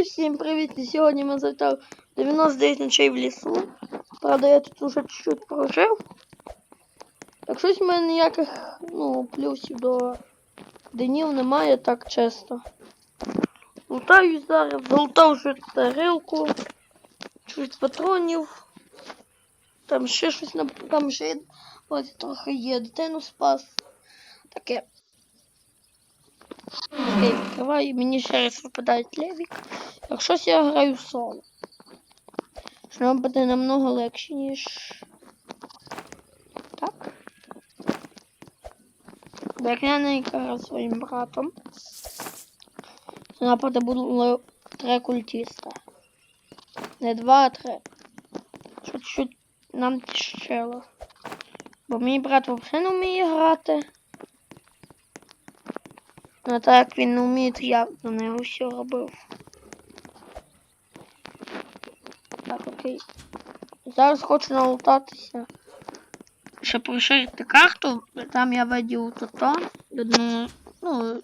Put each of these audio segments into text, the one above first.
Друзі, всім привіт! І сьогодні ми завітали 99 ночей в лісу. Правда, я тут уже чуть-чуть прожив. Так щось в мене ніяких ну, плюсів до днів немає так часто. Лутаю зараз, залутав вже тарілку, чуть патронів. Там ще щось там ще ось трохи є. Дитину спас. Таке. Окей, відкриваю, мені ще раз випадає левік. Якщо я граю соло. Що нам буде намного легше, ніж. Так. Як я своїм братом. То нападе було три культіста. Не два, а три. Що чуть нам тіщило. Бо мій брат взагалі не вміє грати. Ну так він не вміє, то я на нього все робив. Так, окей. Зараз хочу налутатися. Щоб розширити карту, там я видів то одну, ну,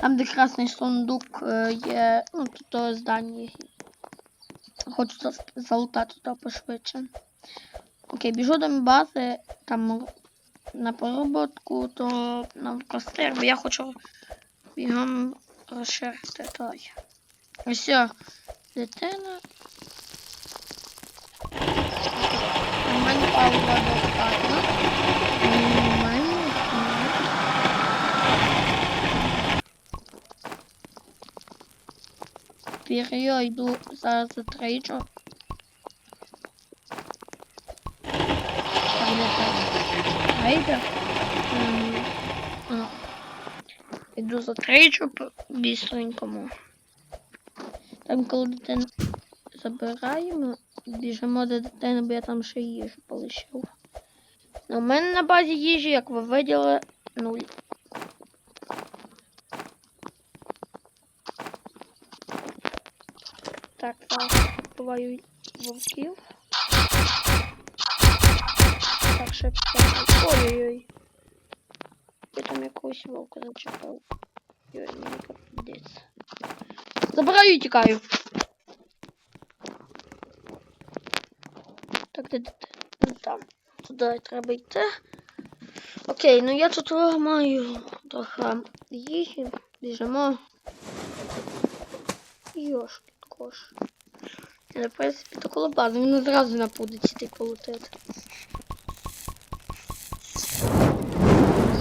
там, де красний сундук е, є, ну, тут то здання. Хочу залутати то пошвидше. Окей, біжу до бази, там на пороботку, то на костер, бо я хочу бігом розширити той. Ось дитина. У мене палива достатньо. Тепер я йду зараз за трейджу. Так, де це? Трейдер. М, а. Іду за трейджу бістренькому. Там, коли дитину забираємо, біжимо до дитини, бо я там ще їжу полишив. Ну, У мене на базі їжі, як ви виділи, нуль. Так, зараз буваю вовків. Ще. Ой-ой-ой. Я там якогось вовка зачепив. Ой, мені капець. Забираю і тікаю. Так, де де? Ну, Там. Туди треба йти. Окей, ну я тут маю трохи їжі. Біжимо. Йошки кош. Я, в принципі, таку лопату, він одразу на пудиці ти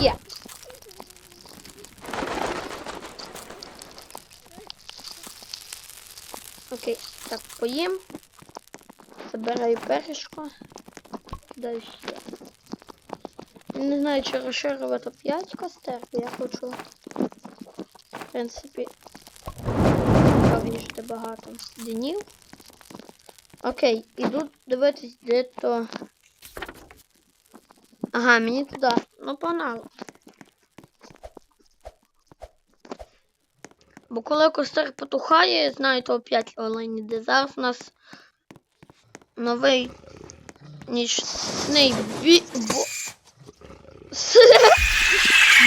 Є. Окей, так, поїм. Забираю перешку. Кидаю сюди. Не знаю, чи розширювати 5 костер, бо я хочу. В принципі, вирішити багато днів. Окей, іду дивитись, де то. Ага, мені туди. Ну, погнали. Бо коли костер потухає, знаю, то опять олені, іде. зараз у нас новий нічний бі... Бо...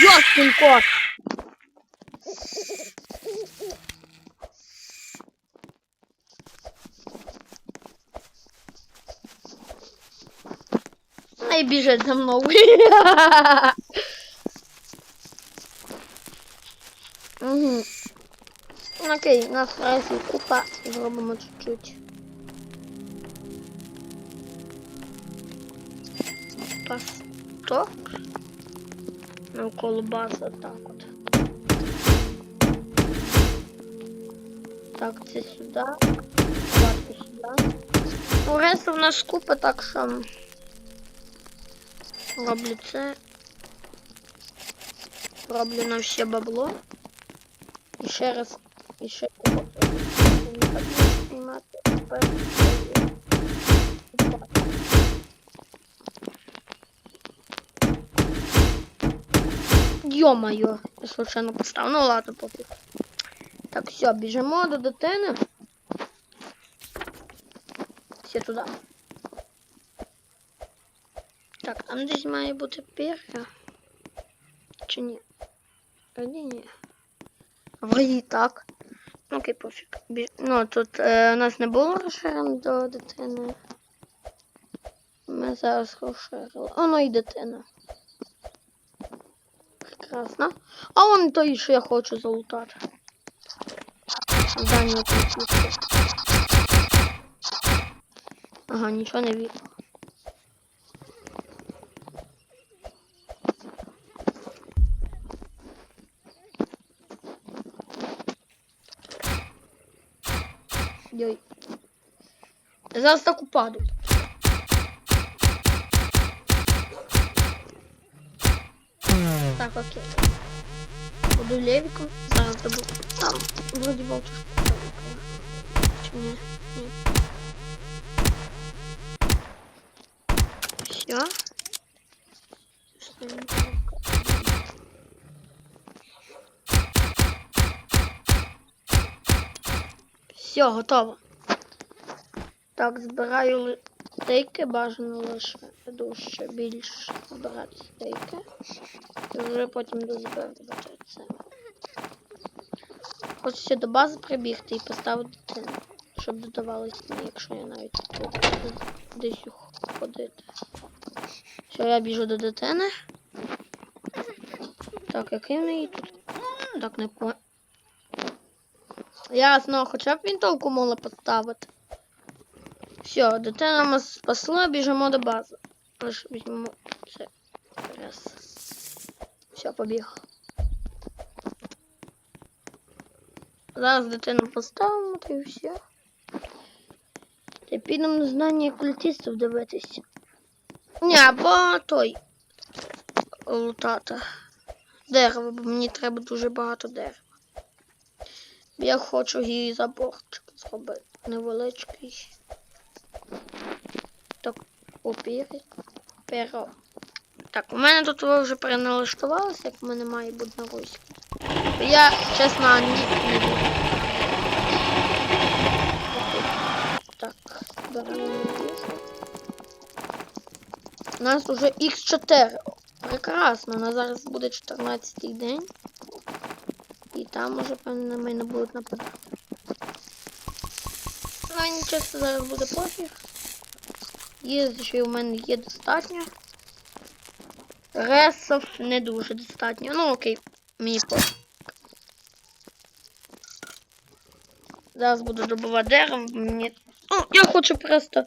Йоскін кот! Ай, біжить за мною. Угу. Окей, нас разі купа зробимо чуть-чуть. Пасток. Навколо бази так от. Так, це сюди. Давайте сюди. Ну, решту нас купа, так що роблю це. Роблю на все бабло. І ще раз, і ще. Не хочу знімати. Ё-моё, я случайно поставил. Ну ладно, пофиг. Так, все, біжимо до дитини. Всі туди. Так, там десь має бути пірка. Чи ні? А ні. Вроді так. Окей, пофіг. Бі... Ну, тут е, у нас не було розширено до дитини. Ми зараз розширили. Оно і дитина. Прекрасно. А вон той, що я хочу залутати. Комп'ютера. Ага, нічого не видно. Йой. Зараз так упаду. Так, окей. Буду левиком. Зараз добу. Там, вроді волчушка. Чи ні? Ні. Все. Все, готово. Так, збираю стейки, бажано лише дужче більше збирати стейки. І вже потім дозбирати це. Хочеться до бази прибігти і поставити дитину, щоб додавалось мені, якщо я навіть тут десь ходити. Все, я біжу до дитини. Так, який в неї тут? Так, не по. Ясно, хоча б він толку могла поставити. Все, дитина нас спасла, біжимо до бази. Лише візьмемо це. Раз. Все, побіг. Зараз дитину поставимо, та і все. Та підемо на знання культистів дивитися. Ні, або той. Лутата. Дерево, бо мені треба дуже багато дерева. Я хочу її заборчик зробити. Невеличкий. Так, опіри. Перо. Так, у мене тут вже переналаштувалося, як в мене має бути на руській. Я, чесно, ні, не буду. Так, беремо. У нас уже Х4. Прекрасно, у нас зараз буде 14 день. Там уже, на мене будуть нападати. Ну, нічого, зараз буде пофіг. Їжі у мене є достатньо. Ресов не дуже достатньо. Ну окей, мені пофіг. Зараз буду добувати дерево. Мені... Ну, я хочу просто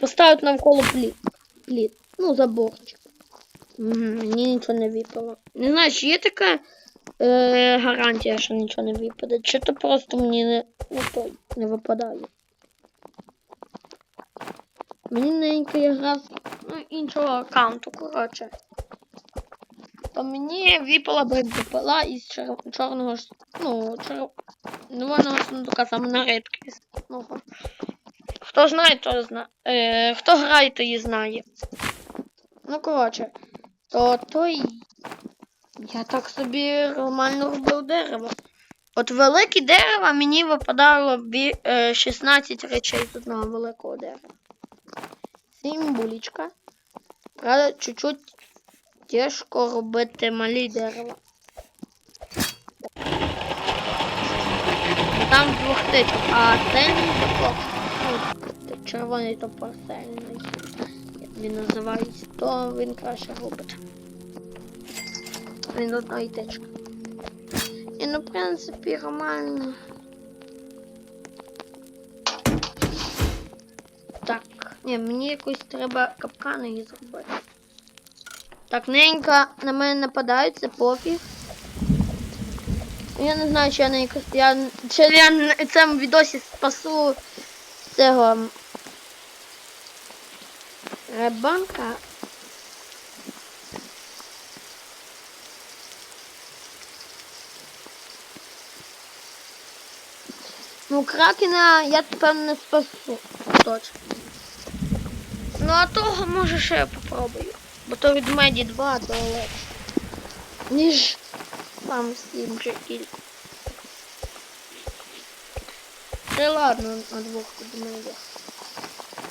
поставити навколо пліт. Пліт. Ну, заборчик. Угу, мені нічого не випало. Не знаю, чи є така е, гарантія, що нічого не випаде. Чи то просто мені не, ну, той, не випадає. Мені ненька я грав з ну, іншого аккаунту, коротше. То мені випала бензопила із чор... чорного ну, червоного сундука саме на рідкість. Ну, хто знає, то знає. Е, хто грає, то і знає. Ну, коротше, то той. Я так собі нормально робив дерево. От велике дерево мені випадало е, 16 речей з одного великого дерева. Символічка. Правда, чуть-чуть тяжко робити малі дерева. Там двох типів, а сильний топор, ну, червоний топор сильний, він називається, то він краще робить. Він одної тички. І ну, в принципі, нормально. Так, ні, мені якось треба капкани її зробити. Так, ненька на мене нападають, це пофіг. Я не знаю, чи я на якось. Я, чи я на цьому відосі спасу цього м, Ну, кракена я певно не спасу. Точно. Ну, а того може ще я попробую. Бо то від меді 2 то легше. Ніж там всім вже кілька. Це ладно на двох відмедях.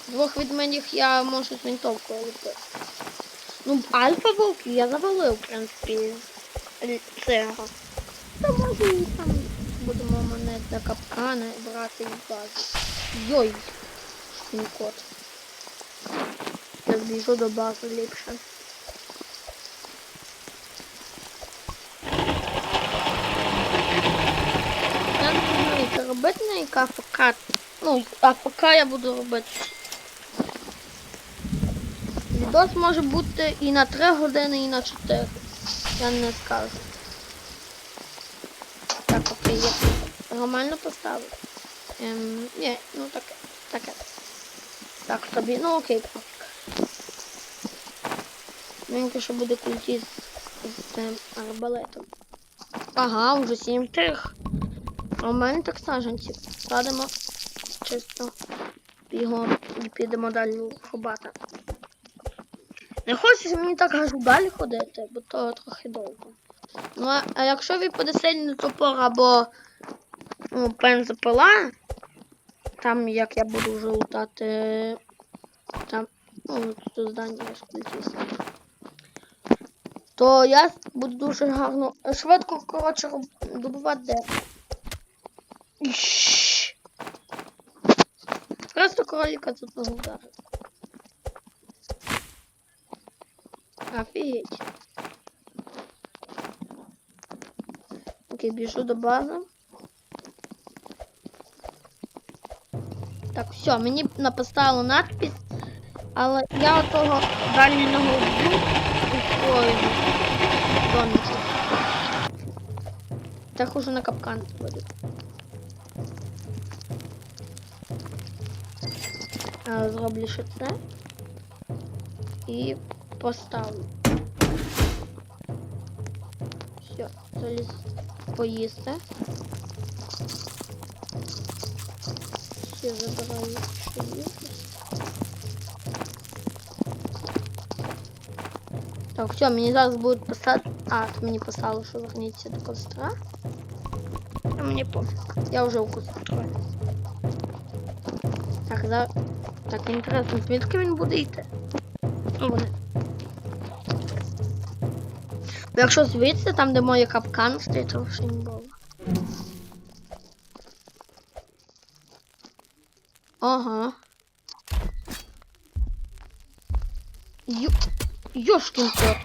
Двох відмедях я можу з винтовкою лупити. Ну, альфа вовків я завалив, в принципі, з цього. Та можу і там будемо монет на капкани брати і. Йой! Мій кот. Я збіжу до бази ліпше. Я не знаю, це робити на яка АФК. Ну, АФК я буду робити. Відос може бути і на 3 години, і на 4. Я не скажу. Так, окей, я нормально поставив. Ем, ні, ну таке, таке. Так, тобі, ну окей, пофіг. Меньше, що буде культі з, з цим арбалетом. Ага, вже 7 тих. А у мене так саженців. Садимо чисто бігом і підемо далі хобата. Не хочеться мені так аж далі ходити, бо то трохи довго. Ну, а, якщо випаде сильний топор або ну, бензопила, там як я буду вже лутати там, ну, тут здання культіст, то я буду дуже гарно швидко, коротше, добувати. Іщ. Просто кролика тут не ударив. Офігеть. Окей, біжу до бази. Так, все, мені написало надпись, але я отого дальнього вб'ю свою доміку. Так уже на капкан вводить. Зроблю ще це. І поставлю. Все, заліз поїсти. Все, забираю, що. Так, все, мені зараз будуть писати. А, то мені писало, що верніться до костра. А мені пофіг. Я вже у кострі. Так, за... Так, інтересно, звідки він буде йти? Ну, буде. Якщо звідси, там, де моє капкан стоїть, то вже не було. Ага. Ю... Йошкін кот.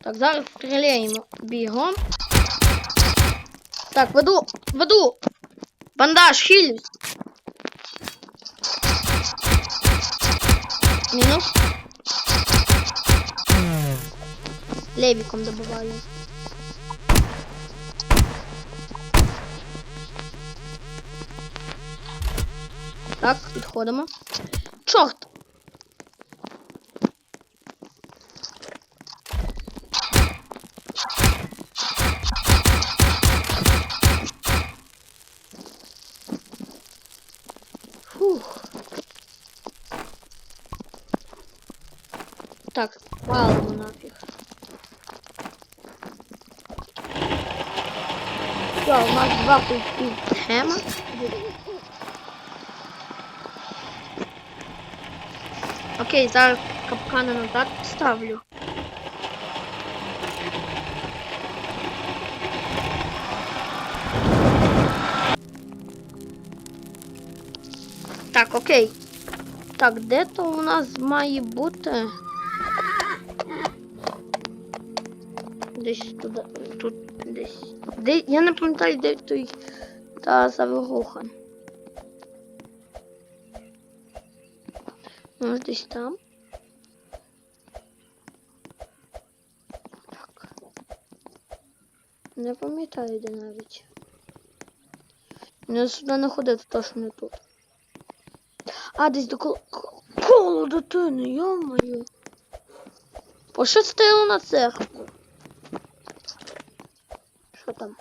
Так, зараз стріляємо бігом. Так, веду, веду. Бандаж, хилюсь. Мінус. Левіком добиваю. Так, підходимо. Чорт! Фух. Так, валимо нафіг. Все, у нас два кульки схема. Окей, зараз капкани назад ставлю. Так, окей. Так, де то у нас має бути? Десь туди, тут десь. Де, я не пам'ятаю, де той та завируха. Може десь там. Так. Не пам'ятаю, де навіть. Не сюди не ходити, точно не тут. А, десь до коло, коло дитини, йо-моє. Пощастило на церкву. Що там?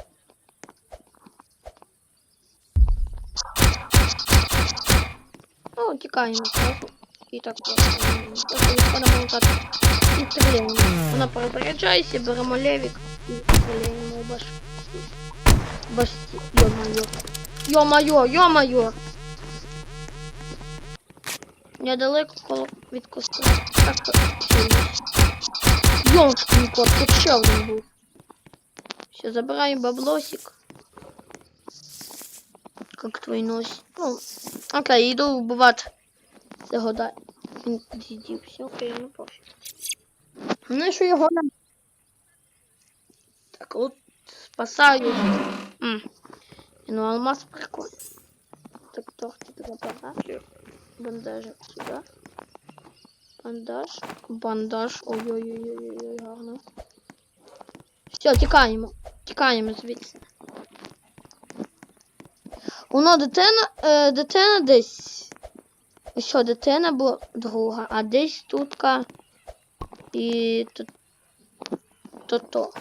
Ну, тікаємо зразу. І так просто. Так. І стріляємо. Вона перезаряджається, беремо левік і стріляємо у баш. Башці. Йо-моє. Йо-моє, йо-моє. Недалеко коло від костра. Так. Йоншкин кот, тут ще один був. Все, забираем баблосик. Как твой нос. Ну, окей, иду убивати цього да. Він дідівся, окей, ну пофіг. Ну, що його не... Так, от спасаю. М. Ну, алмаз прикольний. Так, торти забираю. Бандажик сюди. Бандаж. Бандаж. Ой-ой-ой-ой-ой, гарно. Все, тікаємо. Тікаємо звідси. Воно дитина, е, дитина десь. Що, дитина була друга, а десь тутка і то то. то.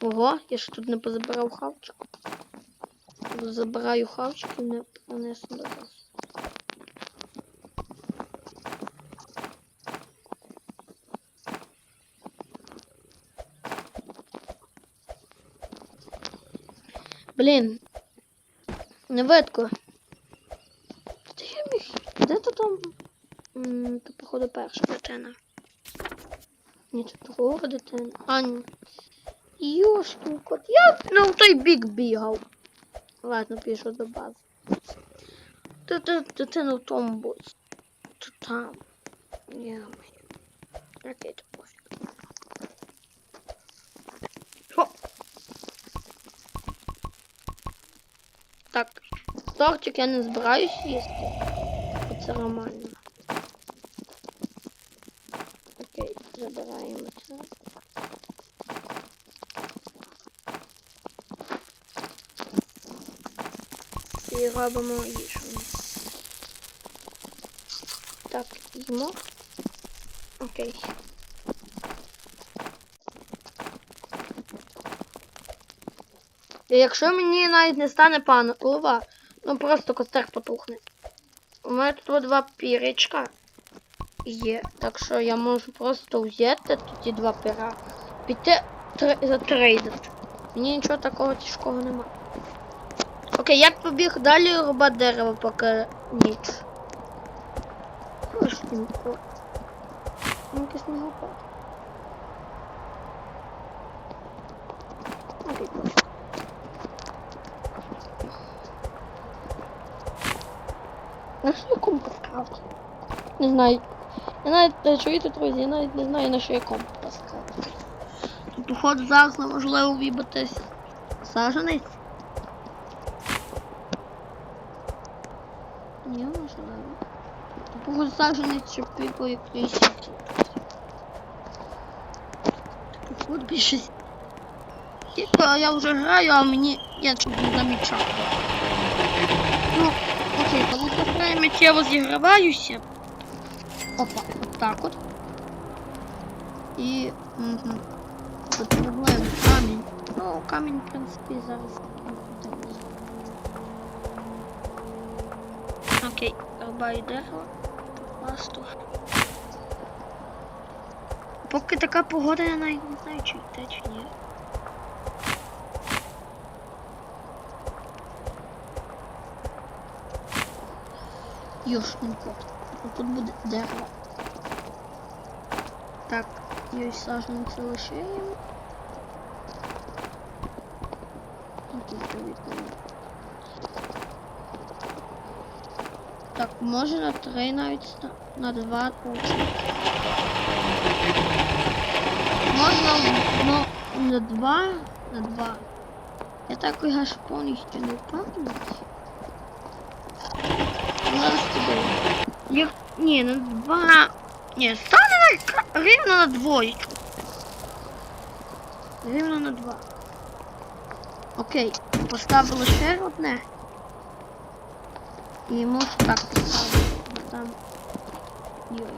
Ого, я ж тут не позабирав хавчик. Забираю хавчик і не понесу до вас. Блін. Не видко. Де я то там? То походу перша дитина. Ні, це друга дитина. А, ні. Кот. Я на той бік бігав. Ладно, пішу до бази. Ти, дитина в тому боці. То там. Я. Окей, то тортик я не збираюсь їсти. Це нормально. Окей, забираємо це. І робимо їжу. Так, їмо. Окей. І якщо мені навіть не стане пана голова, ну просто костер потухне. У мене тут два пірічка є. Так що я можу просто взяти тоді два піра. Піти тр... затрейдити. Мені нічого такого тяжкого нема. Окей, я побіг далі рубати дерево, поки ніч. Якийсь снігопад. Окей, пофіг. На що я комп поставив? Не знаю. Я навіть чуєте, друзі, я навіть не знаю, на що я комп поставив. Тут, походу, зараз неможливо вибитись саженець. Ні, можливо. Тут, походу, саженець, щоб піпо якийсь. Тут більше. Типа я вже граю, а мені я чуть не замічав. Ну, окей, тому що я миттєво зіграваюся. Опа, от так от. І. Угу. Потребуємо камінь. Ну, камінь, в принципі, зараз. Окей, рубаю дерево. Пласту. Поки така погода, я навіть не знаю, чи йде, чи ні. Йошкін кот. Тут буде дерево. Так, і ось саженці лишаємо. Тут відповідно. Так, може на три навіть на, на два получити. Можна ну, на два, на два. Я так аж повністю не впевнений. Як... Ні, на два. Ні, стане на рівно на двоєчку. Рівно на два. Окей, поставили ще одне. І можу так поставити. Там. Йой.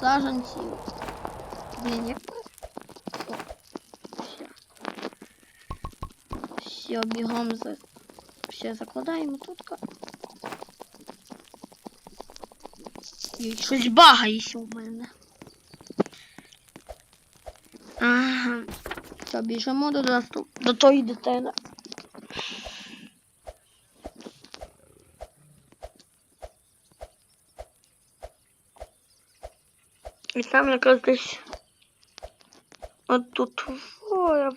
Саженців. Блін, як. О, все. Все, бігом за. Все закладаємо тут. Щось багається у мене. Ага. Все, біжимо до, наступ... до тої дитини. І там якраз десь. От тут. О.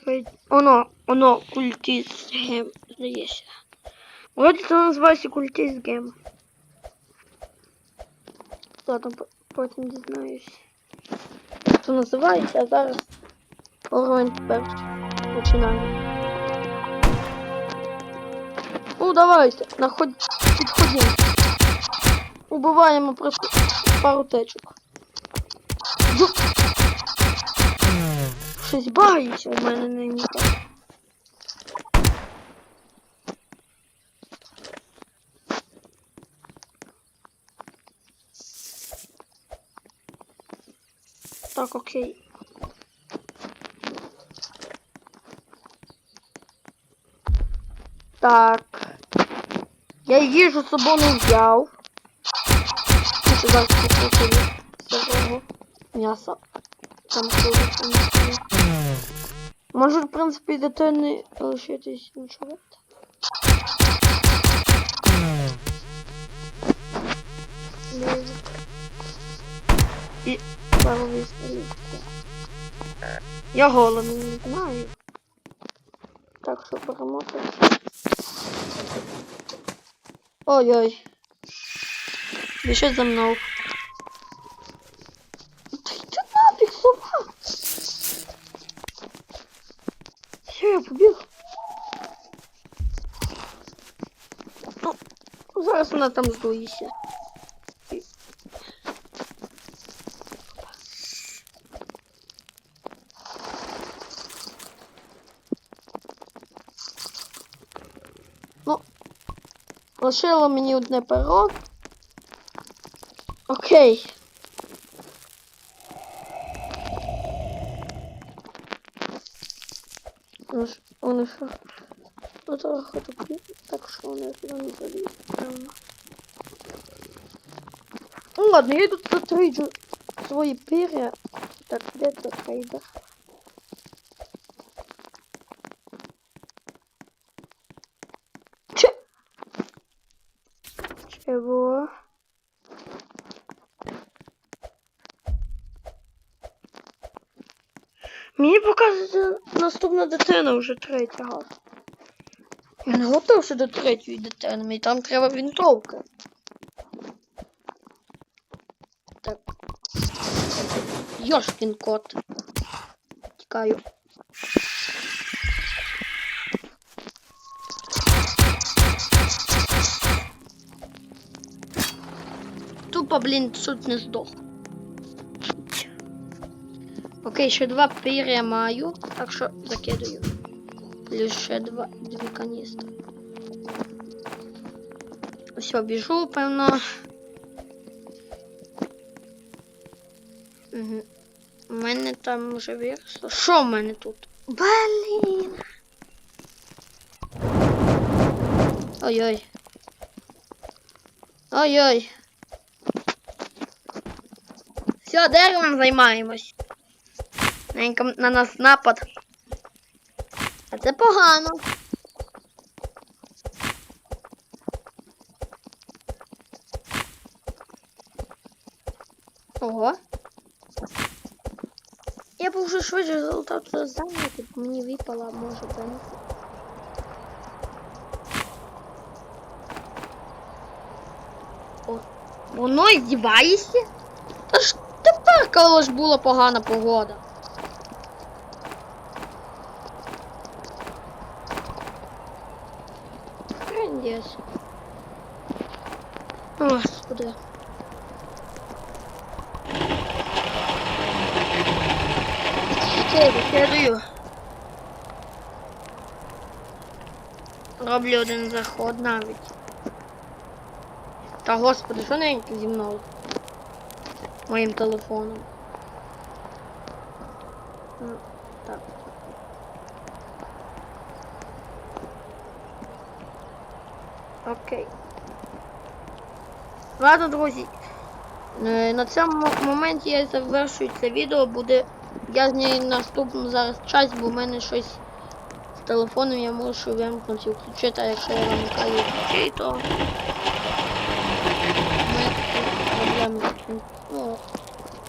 Оно, оно, культіст гем, здається. Вроді це називається культіст гем. Ладно, потім дізнаюсь. Це називається, а зараз уровень тепер починаємо. Ну, давайте, находь, підходимо. Убиваємо просто пару течок. Щось багається у мене нині так. Окей. Так. Я їжу з собою не взяв. Ну, сюди купити сирого. Там є. Може, в принципі, дитини лишитись. Блін. І правовий стрілки. Я голодний, не знаю. Так що перемотати. Ой-ой. Біжи за мною. Та йди нафіг, сова! Все, я побіг. Ну, зараз вона там здується. лишило мені одне перо. Окей. Ну ж, вони що? Ну трохи такі, так що вони туди не залізуть, певно. Ну ладно, я тут затрейджу свої пір'я. Так, де це трейдер? Показується наступна дитина вже третя. Я не готовий до третьої дитини, мені там треба вінтовка. Так. Йошкін кот. Тікаю. Тупо, блін, тут не здох. Окей, ще два пір'я маю, так що закидаю. Плюс ще два, дві каністри. Все, біжу, певно. Угу. У мене там вже виросло. Що в мене тут? Блін. Ой-ой. Ой-ой. Все, деревом займаємось. Ненька на нас напад. А це погано. Ого. Я б вже швидше залутав це здання, тут мені випала, може бенефіт. О, воно здівається? Та ж тепер, коли ж була погана погода. Трендець. Господи. Окей, викидаю. Роблю один заход навіть. Та господи, що ненька зі мною? Моїм телефоном. Ну, так. Окей. Ладно, друзі. Е, На цьому моменті я завершую це відео. Буде я з неї наступну зараз час, бо в мене щось телефоном я можу вимкнути включити, а якщо я вимкаю ключі, то ми. Ну,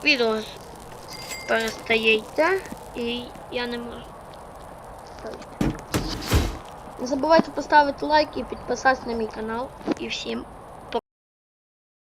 відео перестаєте, і я не можу. Не забувайте поставити лайк і підписатися на мій канал. І всім